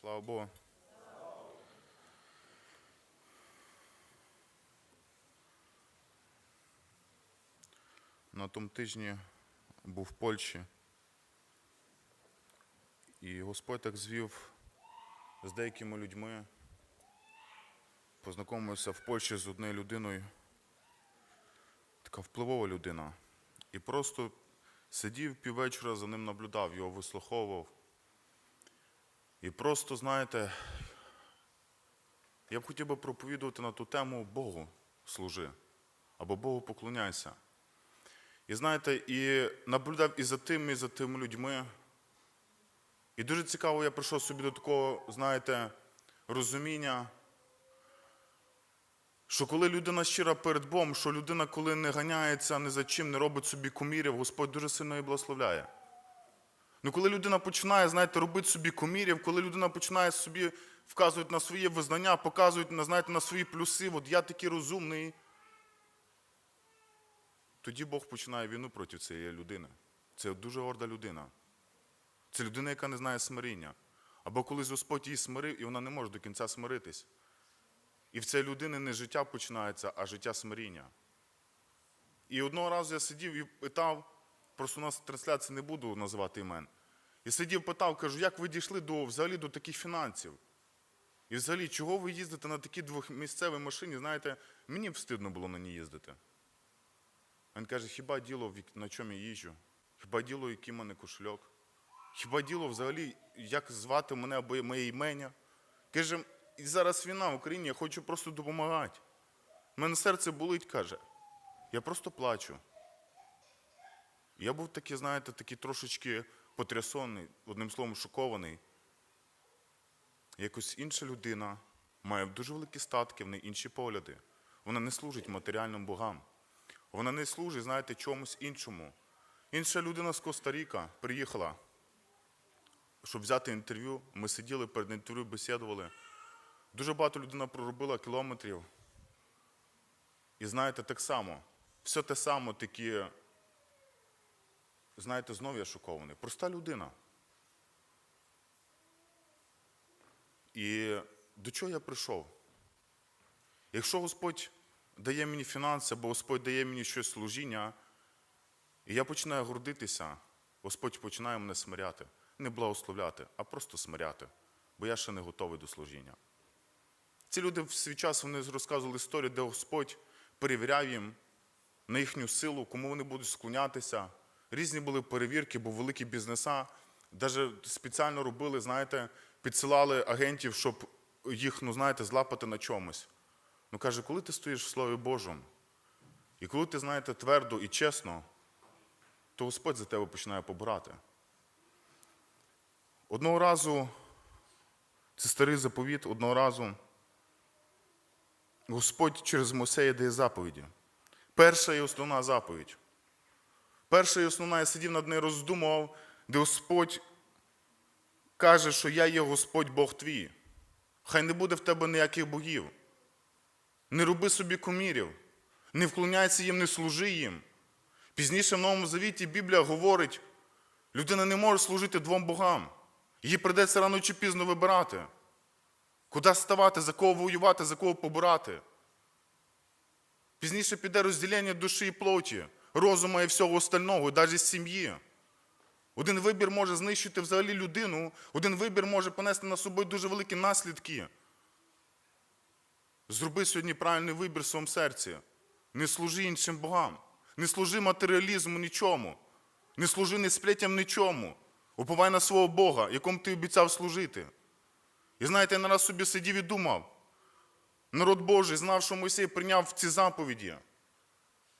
Слава Богу. На тому тижні був в Польщі. І Господь так звів з деякими людьми. Познайомився в Польщі з однією людиною. Така впливова людина. І просто сидів піввечора за ним наблюдав, його вислуховував. І просто, знаєте, я б хотів би проповідувати на ту тему Богу служи або Богу поклоняйся. І знаєте, і наблюдав і за тим, і за тими людьми. І дуже цікаво, я прийшов собі до такого, знаєте, розуміння, що коли людина щира перед Богом, що людина, коли не ганяється ні за чим, не робить собі кумірів, Господь дуже сильно її благословляє. Ну, коли людина починає, знаєте, робити собі кумірів, коли людина починає собі вказувати на своє визнання, показувати на, знаєте, на свої плюси, от я такий розумний, тоді Бог починає війну проти цієї людини. Це дуже горда людина. Це людина, яка не знає смиріння. Або колись Господь її смирив, і вона не може до кінця смиритись. І в цієї людини не життя починається, а життя смиріння. І одного разу я сидів і питав, просто у нас трансляції не буду називати імен. І сидів, питав, кажу, як ви дійшли до, взагалі до таких фінансів? І взагалі, чого ви їздите на такій двохмісцевій машині? Знаєте, мені б стидно було на ній їздити. Він каже, хіба діло, на чому я їжджу? Хіба діло, який в мене кошельок? Хіба діло взагалі, як звати мене або моє імення? Каже, і зараз війна в Україні, я хочу просто допомагати. У мене серце болить, каже. Я просто плачу. Я був такий, знаєте, такий трошечки потрясений, одним словом, шокований. Якось інша людина має дуже великі статки, в неї інші погляди. Вона не служить матеріальним богам. Вона не служить, знаєте, чомусь іншому. Інша людина з Коста-Ріка приїхала, щоб взяти інтерв'ю. Ми сиділи перед інтерв'ю, бесідували. Дуже багато людина проробила кілометрів. І знаєте, так само, все те саме такі, знаєте, знову я шокований. Проста людина. І до чого я прийшов? Якщо Господь дає мені фінанси, або Господь дає мені щось служіння, і я починаю гордитися, Господь починає мене смиряти. Не благословляти, а просто смиряти, бо я ще не готовий до служіння. Ці люди в свій час вони розказували історію, де Господь перевіряв їм на їхню силу, кому вони будуть склонятися. Різні були перевірки, бо великі бізнеса навіть спеціально робили, знаєте, підсилали агентів, щоб їх, ну знаєте, злапати на чомусь. Ну каже, коли ти стоїш в Слові Божому, і коли ти, знаєте, твердо і чесно, то Господь за тебе починає побирати. Одного разу, це старий заповіт, одного разу Господь через Мойсея дає заповіді. Перша і основна заповідь. Перша і основна, я сидів над нею роздумував, де Господь каже, що я є Господь Бог твій. Хай не буде в тебе ніяких богів. Не роби собі кумірів, не вклоняйся їм, не служи їм. Пізніше в Новому Завіті Біблія говорить, людина не може служити двом богам. Їй придеться рано чи пізно вибирати. Куди ставати, за кого воювати, за кого побирати. Пізніше піде розділення душі і плоті, розуму і всього остального, і навіть сім'ї. Один вибір може знищити взагалі людину, один вибір може понести на собою дуже великі наслідки. Зроби сьогодні правильний вибір в своєму серці. Не служи іншим богам, не служи матеріалізму нічому, не служи не сплетям нічому. Уповай на свого Бога, якому ти обіцяв служити. І знаєте, я нараз собі сидів і думав, народ Божий знав, що Мойсей прийняв ці заповіді.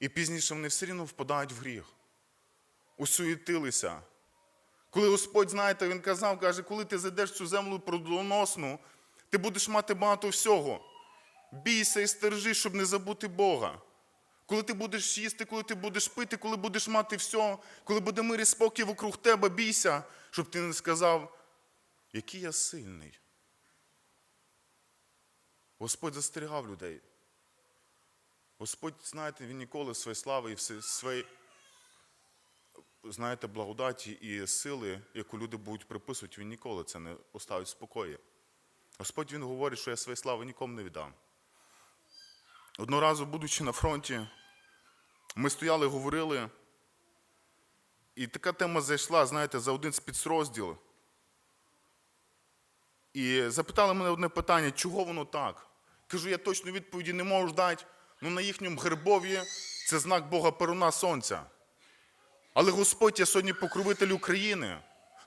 І пізніше вони все рівно впадають в гріх. Усуєтилися. Коли Господь, знаєте, Він казав, каже, коли ти зайдеш цю землю продоносну, ти будеш мати багато всього. Бійся і стержи, щоб не забути Бога. Коли ти будеш їсти, коли ти будеш пити, коли будеш мати все, коли буде мир і спокій вокруг тебе, бійся, щоб ти не сказав, який я сильний. Господь застерігав людей. Господь, знаєте, Він ніколи своєї слави і своєї знаєте, благодаті і сили, яку люди будуть приписувати, він ніколи це не оставить в спокої. Господь він говорить, що я своєї слави нікому не віддам. Одного разу, будучи на фронті, ми стояли, говорили, і така тема зайшла, знаєте, за один спецрозділ. І запитали мене одне питання, чого воно так? Кажу, я точно відповіді не можу дати, ну на їхньому гербові це знак Бога Перуна Сонця. Але Господь є сьогодні покровитель України.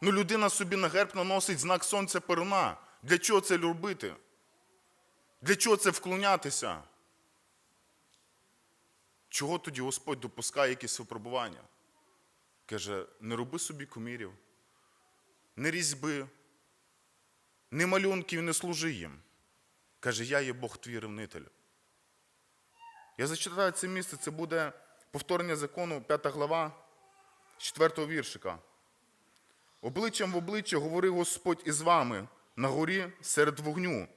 Ну людина собі на герб наносить знак Сонця Перуна. Для чого це робити? Для чого це вклонятися? Чого тоді Господь допускає якісь випробування? Каже, не роби собі кумірів, не різьби, не малюнків, не служи їм. Каже, я є Бог твій ревнитель. Я зачитаю це місце, це буде повторення закону, 5 глава, 4 віршика. Обличчям в обличчя говорив Господь із вами на горі серед вогню.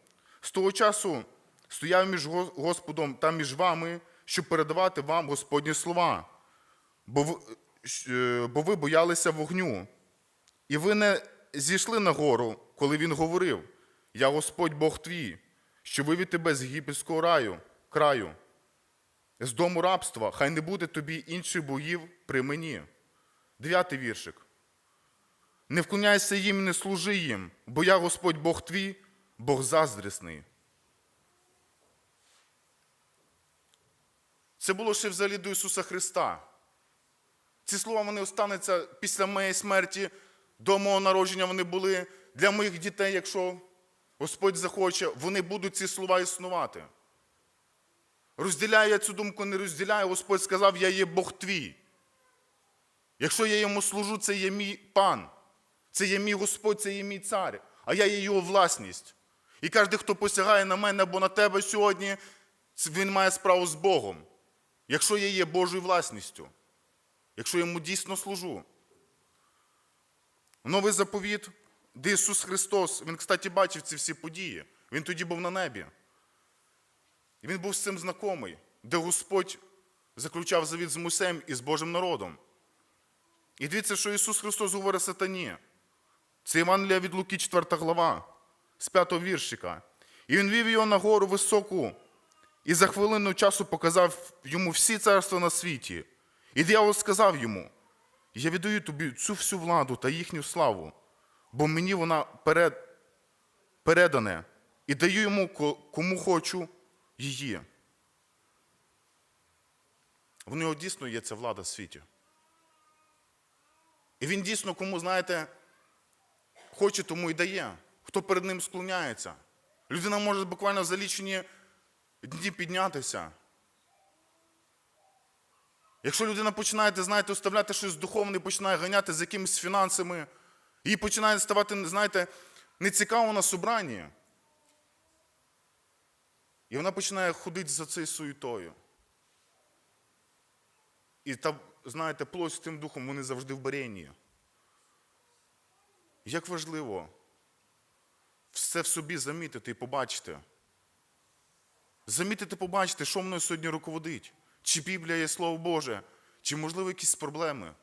З того часу стояв між Господом та між вами, щоб передавати вам Господні слова. Бо ви, е, бо ви боялися вогню. І ви не зійшли на гору, коли він говорив: Я Господь Бог твій, що вивів тебе з єгипетського раю, краю, з дому рабства, хай не буде тобі інших богів при мені. Дев'ятий віршик. Не вклоняйся їм і не служи їм, бо я Господь Бог твій, Бог заздрісний. Це було ще взагалі до Ісуса Христа. Ці слова вони остануться після моєї смерті, до мого народження вони були для моїх дітей, якщо Господь захоче, вони будуть ці слова існувати. Розділяю я цю думку, не розділяю, Господь сказав, я є Бог твій. Якщо я йому служу, це є мій пан, це є мій Господь, це є мій цар, а я є його власність. І кожен, хто посягає на мене або на тебе сьогодні, він має справу з Богом. Якщо я є Божою власністю, якщо я йому дійсно служу. Новий заповіт, де Ісус Христос, Він, кстати, бачив ці всі події. Він тоді був на небі. І він був з цим знайомий, де Господь заключав завіт з Мусем і з Божим народом. І дивіться, що Ісус Христос говорить сатані. Це Євангелія від Луки, 4 глава, з 5 віршика. І він вів його на гору високу, і за хвилину часу показав йому всі царства на світі. І диявол сказав йому: Я віддаю тобі цю всю владу та їхню славу, бо мені вона перед, передане, і даю йому кому хочу її. В нього дійсно є ця влада в світі. І він дійсно кому, знаєте, хоче, тому і дає. Хто перед ним склоняється. Людина може буквально за лічені дні піднятися. Якщо людина починає, знаєте, уставляти щось духовне, починає ганяти з якимись фінансами, їй починає ставати, знаєте, нецікаво на собранні. І вона починає ходити за цією суєтою. І та, знаєте, плоть з тим духом, вони завжди в баренні. Як важливо все в собі замітити і побачити. Замітити, побачити, що мною сьогодні руководить. Чи Біблія є Слово Боже, чи, можливо, якісь проблеми,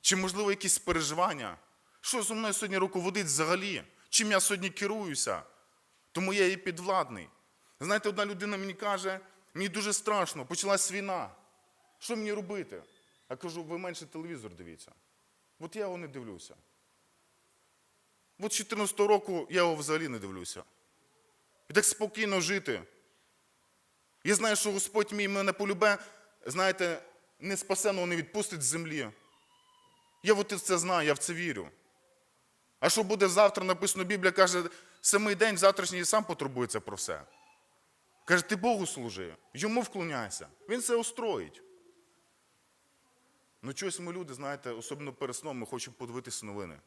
чи, можливо, якісь переживання. Що зі мною сьогодні руководить взагалі? Чим я сьогодні керуюся? Тому я є підвладний. Знаєте, одна людина мені каже, мені дуже страшно, почалась війна. Що мені робити? Я кажу, ви менше телевізор дивіться. От я його не дивлюся. От з 14 року я його взагалі не дивлюся. І так спокійно жити. Я знаю, що Господь мій мене полюбе, знаєте, не спасеного не відпустить з землі. Я от це знаю, я в це вірю. А що буде завтра, написано Біблія каже, самий день завтрашній сам потурбується про все. Каже, ти Богу служи, йому вклоняйся. Він це устроїть. Ну, чогось ми люди, знаєте, особливо перед сном ми хочемо подивитися новини.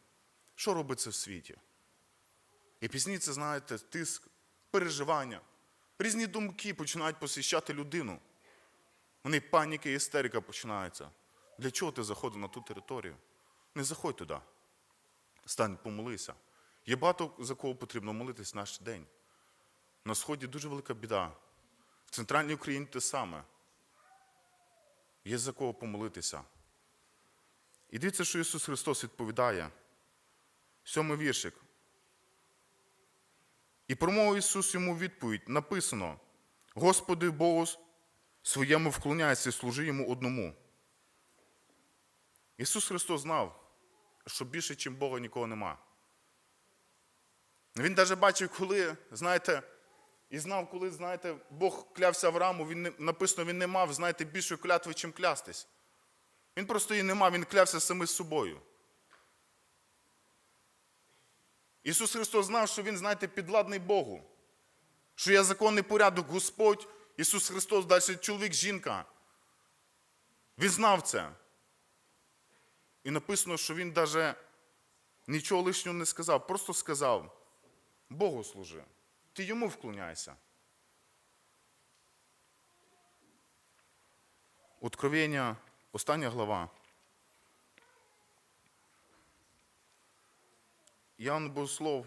Що робиться в світі? І пізніше, знаєте, тиск, переживання. Різні думки починають посвящати людину. Вони паніка і істерика починаються. Для чого ти заходив на ту територію? Не заходь туди. Стань, помолися. Є багато за кого потрібно молитись наш день. На Сході дуже велика біда. В центральній Україні те саме. Є за кого помолитися. І дивіться, що Ісус Христос відповідає. Сьомий віршик. І промовив Ісус йому відповідь: написано: Господи Богу своєму вклоняйся і служи йому одному. Ісус Христос знав, що більше, ніж Бога, нікого нема. Він навіть бачив, коли, знаєте, і знав, коли, знаєте, Бог клявся Аврааму, він написано, він не мав, знаєте, більшої клятви, чим клястись. Він просто її не мав, він клявся самим собою. Ісус Христос знав, що Він, знаєте, підладний Богу, що є законний порядок, Господь, Ісус Христос, далі чоловік, жінка. Він знав це. І написано, що Він навіть нічого лишнього не сказав, просто сказав: Богу служи, ти йому вклоняйся. Откровення, остання глава. Ян Богослов,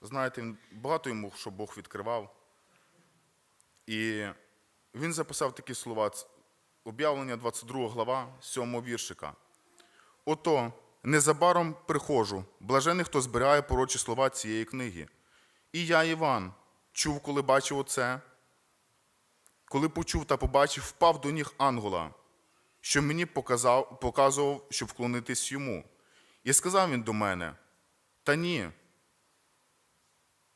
знаєте, багато йому, що Бог відкривав. І він записав такі слова, об'явлення 22 глава, 7 віршика. Ото незабаром приходжу, блажений, хто збирає порочі слова цієї книги. І я, Іван, чув, коли бачив оце, коли почув та побачив, впав до ніг ангела, що мені показав, показував, щоб вклонитись йому. І сказав він до мене: Та ні,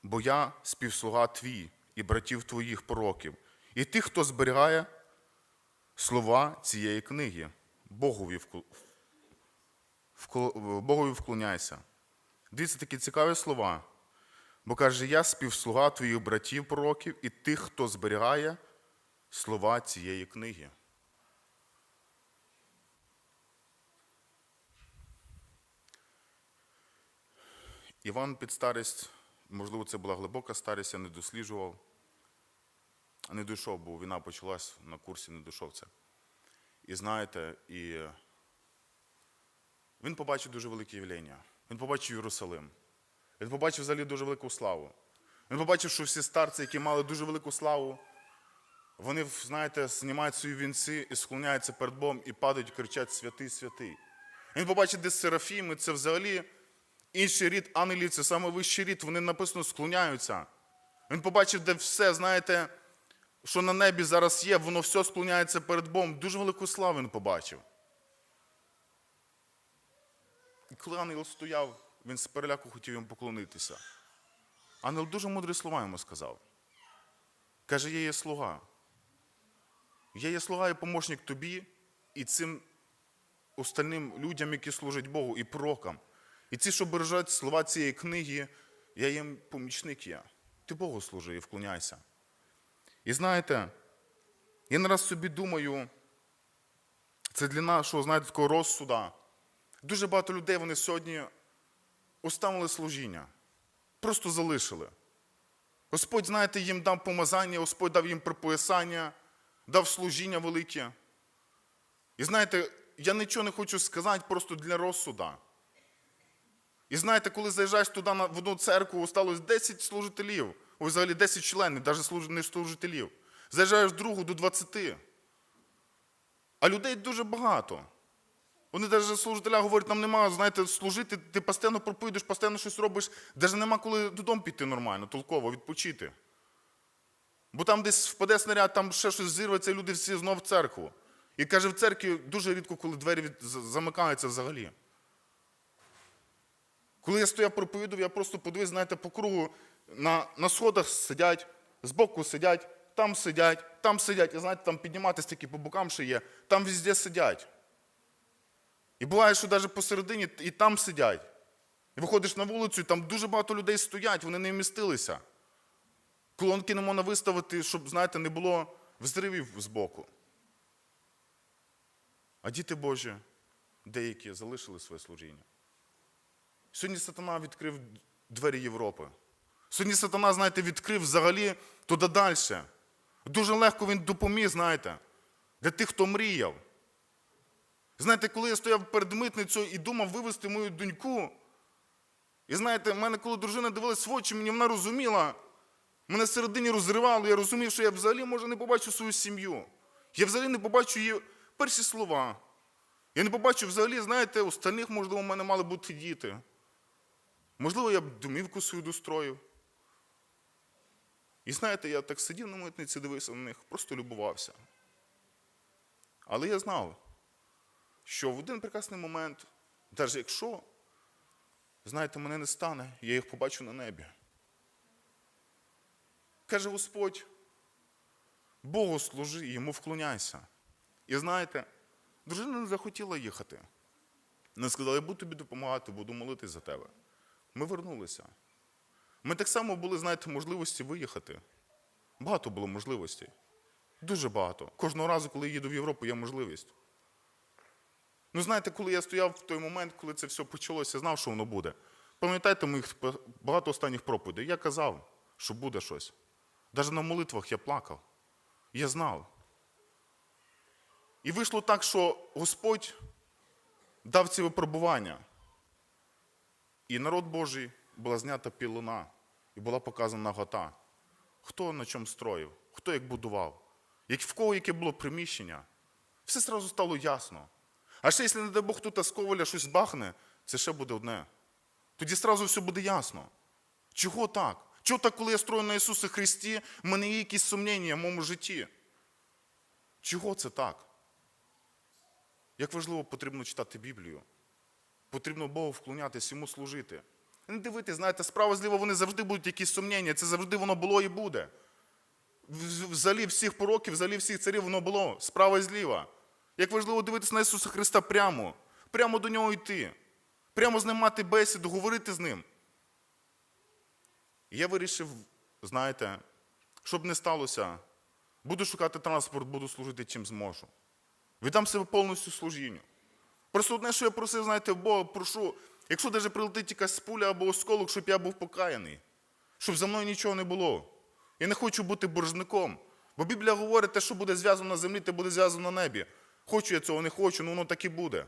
бо я співслуга твій і братів твоїх пророків, і тих, хто зберігає слова цієї книги. Богові, вкл... вкл- Богові вклоняйся. Дивіться такі цікаві слова. Бо каже, я співслуга твоїх братів пророків і тих, хто зберігає слова цієї книги. Іван під старість, можливо, це була глибока старість, я не досліджував, не дійшов, бо війна почалась на курсі, не дійшов це. І знаєте, і він побачив дуже велике явлення. Він побачив Єрусалим. Він побачив взагалі дуже велику славу. Він побачив, що всі старці, які мали дуже велику славу, вони, знаєте, знімають свої вінці і склоняються перед Богом і падають, кричать святий, святий. Він побачив, де серафіми, це взагалі інший рід ангелів, це найвищий рід, вони написано склоняються. Він побачив, де все, знаєте, що на небі зараз є, воно все склоняється перед Богом. Дуже велику славу він побачив. І коли ангел стояв, він з переляку хотів йому поклонитися. Ангел дуже мудрі слова йому сказав. Каже, я є слуга. Я є слуга і помощник тобі і цим остальним людям, які служать Богу, і пророкам. І ці, що бережуть слова цієї книги, я їм помічник я. Ти Богу служи і вклоняйся. І знаєте, я не раз собі думаю, це для нашого, знаєте, такого розсуда. Дуже багато людей вони сьогодні оставили служіння, просто залишили. Господь, знаєте, їм дав помазання, Господь дав їм припоясання, дав служіння велике. І знаєте, я нічого не хочу сказати просто для розсуда. І знаєте, коли заїжджаєш туди в одну церкву, осталось 10 служителів, ось взагалі 10 членів, навіть не служителів. Заїжджаєш в другу до 20. А людей дуже багато. Вони навіть служителя говорять, нам немає, знаєте, служити, ти постійно проповідуєш, постійно щось робиш, навіть нема коли додому піти нормально, толково, відпочити. Бо там десь впаде снаряд, там ще щось зірветься, і люди всі знов в церкву. І каже, в церкві дуже рідко, коли двері від... замикаються взагалі. Коли я стояв проповідав, я просто подивився, знаєте, по кругу на, на сходах сидять, збоку сидять, там сидять, там сидять. І знаєте, там підніматися такі по бокам ще є, там везде сидять. І буває, що навіть посередині і там сидять. І виходиш на вулицю, і там дуже багато людей стоять, вони не вмістилися. Колонки не можна виставити, щоб, знаєте, не було взривів збоку. А діти Божі, деякі залишили своє служіння. Сьогодні сатана відкрив двері Європи. Сьогодні сатана, знаєте, відкрив взагалі туди далі. Дуже легко він допоміг, знаєте, для тих, хто мріяв. Знаєте, коли я стояв перед митницею і думав вивезти мою доньку, і знаєте, в мене, коли дружина дивилась в очі, мені вона розуміла, мене всередині розривало, я розумів, що я взагалі, може, не побачу свою сім'ю. Я взагалі не побачу її перші слова. Я не побачив взагалі, знаєте, остальних, можливо, у мене мали бути діти. Можливо, я б домівку свою достроїв. І знаєте, я так сидів на митниці, дивився на них, просто любувався. Але я знав, що в один прекрасний момент, навіть якщо, знаєте, мене не стане, я їх побачу на небі. Каже Господь, Богу служи, йому вклоняйся. І знаєте, дружина не захотіла їхати. Не сказала, я буду тобі допомагати, буду молитись за тебе. Ми вернулися. Ми так само були, знаєте, можливості виїхати. Багато було можливостей. Дуже багато. Кожного разу, коли я їду в Європу, є можливість. Ну, знаєте, коли я стояв в той момент, коли це все почалося, знав, що воно буде. Пам'ятаєте моїх багато останніх проповідей? Я казав, що буде щось. Навіть на молитвах я плакав. Я знав. І вийшло так, що Господь дав ці випробування. І народ Божий була знята пілона, і була показана нагота. Хто на чому строїв, хто як будував, в кого яке було приміщення. Все одразу стало ясно. А ще, якщо, не дай Бог, тут з коваля щось бахне, це ще буде одне. Тоді одразу все буде ясно. Чого так? Чого так, коли я строю на Ісусі Христі, в мене є якісь сумніння в моєму житті? Чого це так? Як важливо потрібно читати Біблію. Потрібно Богу вклонятися, йому служити. Не дивитись, знаєте, справа зліва вони завжди будуть якісь сумніння. Це завжди воно було і буде. Взагалі всіх пороків, взагалі всіх царів воно було справа і зліва. Як важливо дивитися на Ісуса Христа прямо, прямо до нього йти, прямо з ним мати бесіду, говорити з ним. І я вирішив, знаєте, щоб не сталося, буду шукати транспорт, буду служити чим зможу. Віддам себе повністю служінню. Просто одне, що я просив, знаєте, Бога, прошу, якщо навіть прилетить якась пуля або осколок, щоб я був покаяний, щоб за мною нічого не було. Я не хочу бути боржником. Бо Біблія говорить, те, що буде зв'язано на землі, те буде зв'язано на небі. Хочу я цього, не хочу, ну воно так і буде.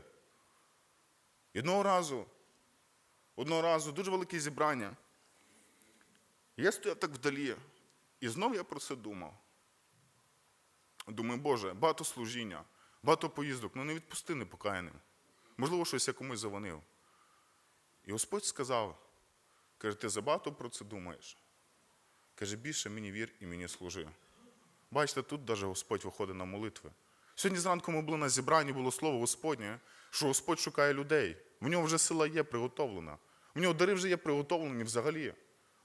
І одного разу, одного разу, дуже велике зібрання. Я стояв так вдалі, і знов я про це думав. Думаю, Боже, багато служіння, багато поїздок, ну не відпусти непокаяним. Можливо, щось я комусь завонив. І Господь сказав, каже, ти забагато про це думаєш. Каже, більше мені вір і мені служи. Бачите, тут навіть Господь виходить на молитви. Сьогодні зранку ми були на зібранні, було слово Господнє, що Господь шукає людей. В нього вже сила є приготовлена. В нього дари вже є приготовлені взагалі.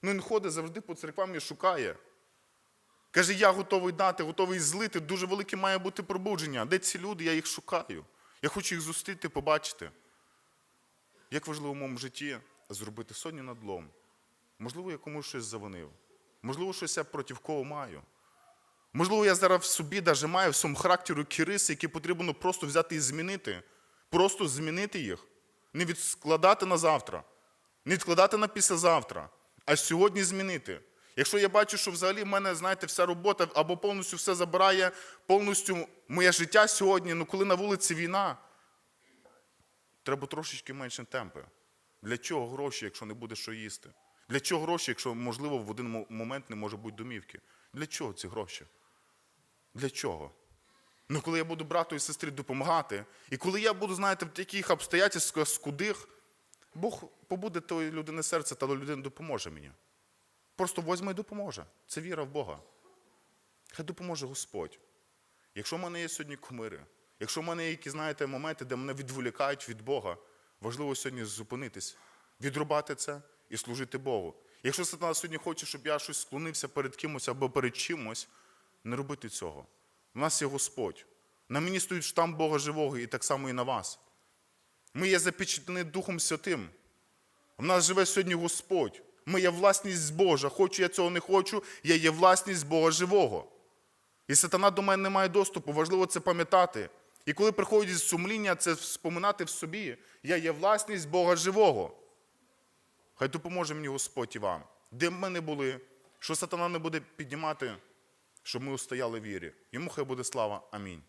Ну він ходить завжди по церквам і шукає. Каже, я готовий дати, готовий злити. Дуже велике має бути пробудження. Де ці люди? Я їх шукаю. Я хочу їх зустріти, побачити. Як важливо в моєму житті зробити сотні надлом. Можливо, я комусь щось завинив. Можливо, щось я проти кого маю. Можливо, я зараз в собі даже маю в своєму характеру які які потрібно просто взяти і змінити. Просто змінити їх. Не відкладати на завтра, не відкладати на післязавтра, а сьогодні змінити. Якщо я бачу, що взагалі в мене, знаєте, вся робота або повністю все забирає, повністю моє життя сьогодні, ну коли на вулиці війна, треба трошечки менше темпи. Для чого гроші, якщо не буде що їсти? Для чого гроші, якщо, можливо, в один момент не може бути домівки? Для чого ці гроші? Для чого? Ну, коли я буду брату і сестрі допомагати, і коли я буду, знаєте, в таких обстоятельствах скудих, Бог побуде тої людини серце, та людина допоможе мені. Просто возьме і допоможе. Це віра в Бога. Хай допоможе Господь. Якщо в мене є сьогодні кумири, якщо в мене є якісь, знаєте, моменти, де мене відволікають від Бога, важливо сьогодні зупинитись, відрубати це і служити Богу. Якщо сатана сьогодні хоче, щоб я щось склонився перед кимось або перед чимось, не робити цього. У нас є Господь. На мені стоїть штамп Бога живого, і так само і на вас. Ми є запечатлені Духом Святим. В нас живе сьогодні Господь. Ми є власність Божа. Хочу я цього не хочу, я є власність Бога живого. І сатана до мене не має доступу. Важливо це пам'ятати. І коли приходить сумління, це споминати в собі. Я є власність Бога живого. Хай допоможе мені Господь і вам. Де б ми не були, що сатана не буде піднімати, щоб ми устояли в вірі. Йому хай буде слава. Амінь.